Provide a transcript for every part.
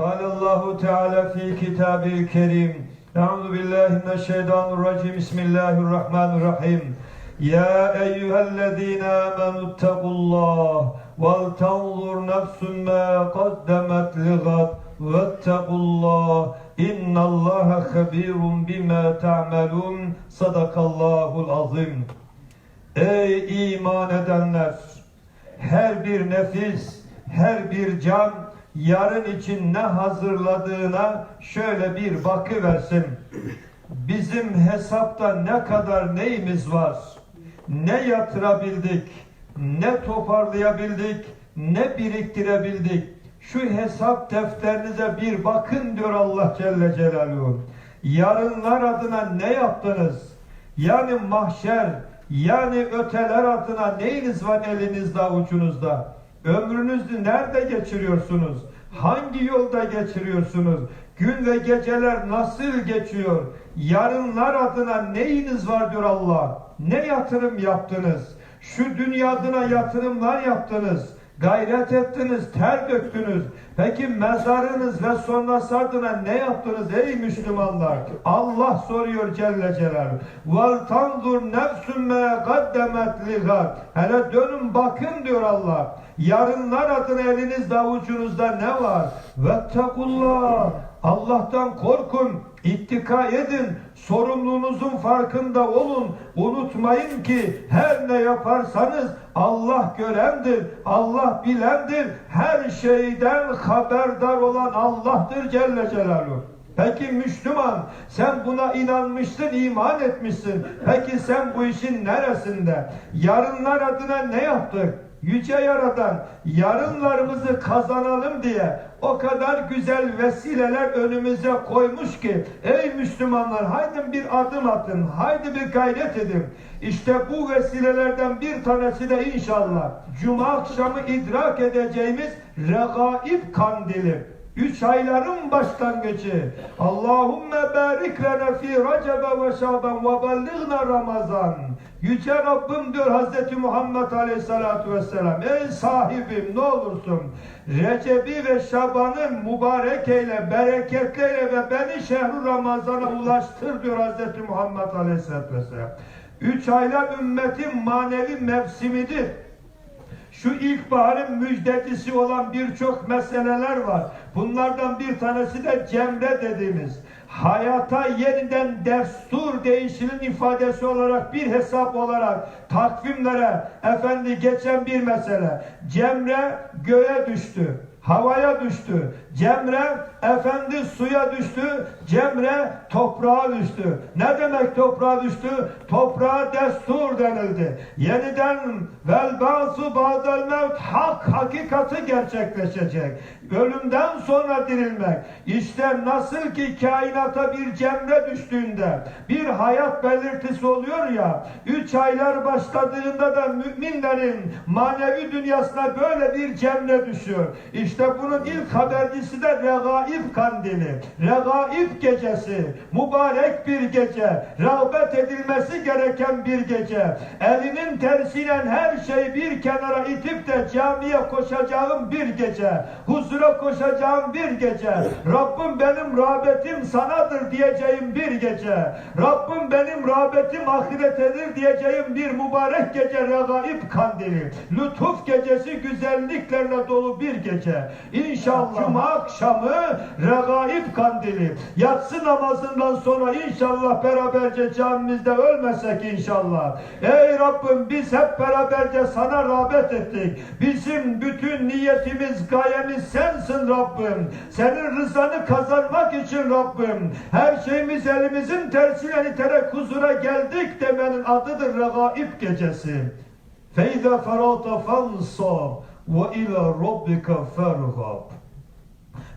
قال الله تعالى في كتابه الكريم أعوذ بالله من الشيطان الرجيم بسم الله الرحمن الرحيم يا أيها الذين آمنوا اتقوا الله ولتنظر نفس ما قدمت لغد واتقوا الله إن الله خبير بما تعملون صدق الله العظيم Ey iman edenler! Her bir nefis, her bir can yarın için ne hazırladığına şöyle bir bakıversin. Bizim hesapta ne kadar neyimiz var? Ne yatırabildik? Ne toparlayabildik? Ne biriktirebildik? Şu hesap defterinize bir bakın diyor Allah Celle Celaluhu. Yarınlar adına ne yaptınız? Yani mahşer, yani öteler adına neyiniz var elinizde avucunuzda? Ömrünüzü nerede geçiriyorsunuz? Hangi yolda geçiriyorsunuz? Gün ve geceler nasıl geçiyor? Yarınlar adına neyiniz var diyor Allah. Ne yatırım yaptınız? Şu dünya adına yatırımlar yaptınız. Gayret ettiniz, ter döktünüz. Peki mezarınız ve sonrası adına ne yaptınız ey Müslümanlar? Allah soruyor Celle Celaluhu. Vel tanzur nefsün me kaddemet ligat. Hele dönün bakın diyor Allah. Yarınlar adına elinizde avucunuzda ne var? Vettekullah. Allah'tan korkun, ittika edin, sorumluluğunuzun farkında olun. Unutmayın ki her ne yaparsanız Allah görendir, Allah bilendir. Her şeyden haberdar olan Allah'tır Celle Celaluhu. Peki Müslüman sen buna inanmışsın, iman etmişsin. Peki sen bu işin neresinde? Yarınlar adına ne yaptık? Yüce Yaradan yarınlarımızı kazanalım diye o kadar güzel vesileler önümüze koymuş ki ey Müslümanlar haydi bir adım atın, haydi bir gayret edin. İşte bu vesilelerden bir tanesi de inşallah Cuma akşamı idrak edeceğimiz regaib kandili. Üç ayların başlangıcı. Allahümme barik lana fi Recebe ve Şaban ve bellighna Ramazan. Yüce Rabbim diyor Hazreti Muhammed Aleyhisselatü Vesselam. Ey sahibim ne olursun Recep'i ve Şaban'ı mübarek eyle, bereketli eyle ve beni şehru Ramazan'a ulaştır diyor Hazreti Muhammed Aleyhisselatü Vesselam. Üç aylar ümmetin manevi mevsimidir. Şu ilkbaharın müjdecisi olan birçok meseleler var. Bunlardan bir tanesi de cemre dediğimiz. Hayata yeniden destur değişinin ifadesi olarak bir hesap olarak takvimlere efendi geçen bir mesele. Cemre göğe düştü havaya düştü. Cemre efendi suya düştü. Cemre toprağa düştü. Ne demek toprağa düştü? Toprağa destur denildi. Yeniden vel ba'su ba'del mevt hak hakikati gerçekleşecek. Ölümden sonra dirilmek. İşte nasıl ki kainata bir cemre düştüğünde bir hayat belirtisi oluyor ya üç aylar başladığında da müminlerin manevi dünyasına böyle bir cemre düşüyor. İşte bunun ilk habercisi de regaib kandili. Regaib gecesi. Mübarek bir gece. Rağbet edilmesi gereken bir gece. Elinin tersiyle her şeyi bir kenara itip de camiye koşacağım bir gece. Huzura koşacağım bir gece. Rabbim benim rağbetim sanadır diyeceğim bir gece. Rabbim benim rağbetim ahiretedir diyeceğim bir mübarek gece regaib kandili. Lütuf gecesi güzelliklerle dolu bir gece. İnşallah Cuma akşamı regaib kandili. Yatsı namazından sonra inşallah beraberce camimizde ölmesek inşallah. Ey Rabbim biz hep beraberce sana rağbet ettik. Bizim bütün niyetimiz, gayemiz sensin Rabbim. Senin rızanı kazanmak için Rabbim. Her şeyimiz elimizin tersine iterek huzura geldik demenin adıdır regaib gecesi. Ferata fansab ve ila rabbika fergab.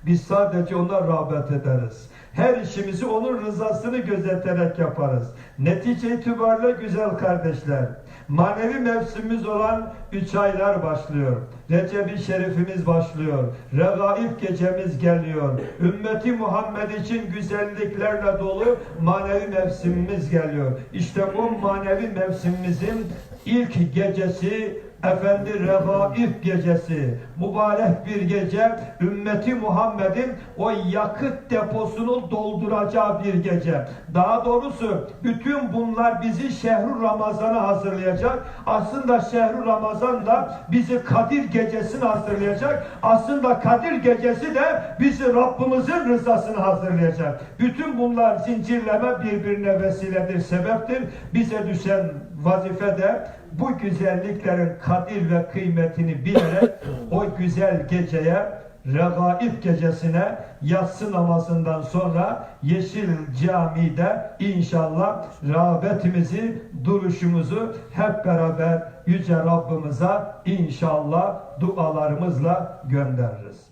Biz sadece ona rağbet ederiz. Her işimizi onun rızasını gözeterek yaparız. Netice itibariyle güzel kardeşler, manevi mevsimimiz olan üç aylar başlıyor. Recep-i Şerifimiz başlıyor. Regaib gecemiz geliyor. Ümmeti Muhammed için güzelliklerle dolu manevi mevsimimiz geliyor. İşte bu manevi mevsimimizin ilk gecesi Efendi Regaib gecesi. mübarek bir gece ümmeti Muhammed'in o yakıt deposunu dolduracağı bir gece. Daha doğrusu bütün bunlar bizi şehru Ramazan'a hazırlayacak. Aslında şehru Ramazan da bizi Kadir gecesine hazırlayacak. Aslında Kadir gecesi de bizi Rabbimizin rızasını hazırlayacak. Bütün bunlar zincirleme birbirine vesiledir, sebeptir. Bize düşen vazife de bu güzelliklerin kadir ve kıymetini bilerek o güzel geceye Regaib gecesine yatsı namazından sonra Yeşil Cami'de inşallah rağbetimizi, duruşumuzu hep beraber Yüce Rabbimize inşallah dualarımızla göndeririz.